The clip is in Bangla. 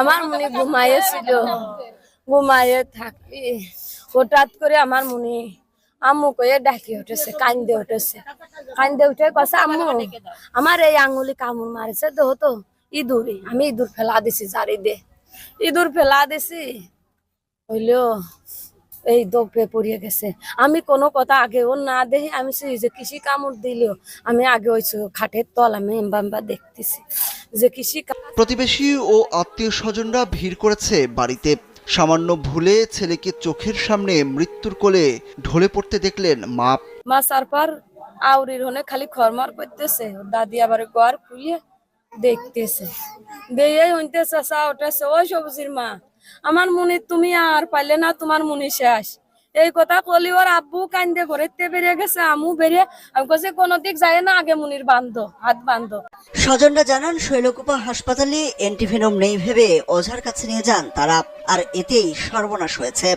আমার মনে ঘুমাইয়েছিল ঘুমাইয়ে থাকি। হঠাৎ করে আমার মনে আম্মু কয়ে ডাকি উঠেছে, কান্দে উঠেছে। কান্দে উঠে কছে আম্মু, আমার এই আঙুলি কামড় মারেছে তো তো ইঁদুরে আমি ইঁদুর ফেলা দিছি, জারি দে। ইঁদুর ফেলা দিছি। হইল এই দপে পড়িয়ে গেছে। আমি কোনো কথা আগেও না দেখি আমি সেই যে কৃষি কামড় দিলেও আমি আগে ওই খাটের তল আমি এম্বা এম্বা দেখতেছি যে কৃষি প্রতিবেশী ও আত্মীয় স্বজনরা ভিড় করেছে বাড়িতে। সামান্য ভুলে ছেলেকে চোখের সামনে মৃত্যুর কোলে ঢলে পড়তে দেখলেন মা। মা সারপার আউরির হনে খালি খরমার করতেছে। দাদি আবার গোয়ার খুলিয়ে দেখতেছে। দিয়ে হইতে চাষা ওঠাছে ওই সবজির মা। আমার মনে তুমি আর পাইলে না তোমার মনে শেষ। এই কথা কলি ওর আব্বু কান্দে ঘরেতে বেরিয়ে গেছে, আমু বেরিয়ে আমি কাছে কোনো দিক যায় না, আগে মুনির বান্ধ, হাত বান্ধ। স্বজনরা জানান, শৈলকুপা হাসপাতালে অ্যান্টিভেনম নেই ভেবে ওঝার কাছে নিয়ে যান তারা, আর এতেই সর্বনাশ হয়েছে।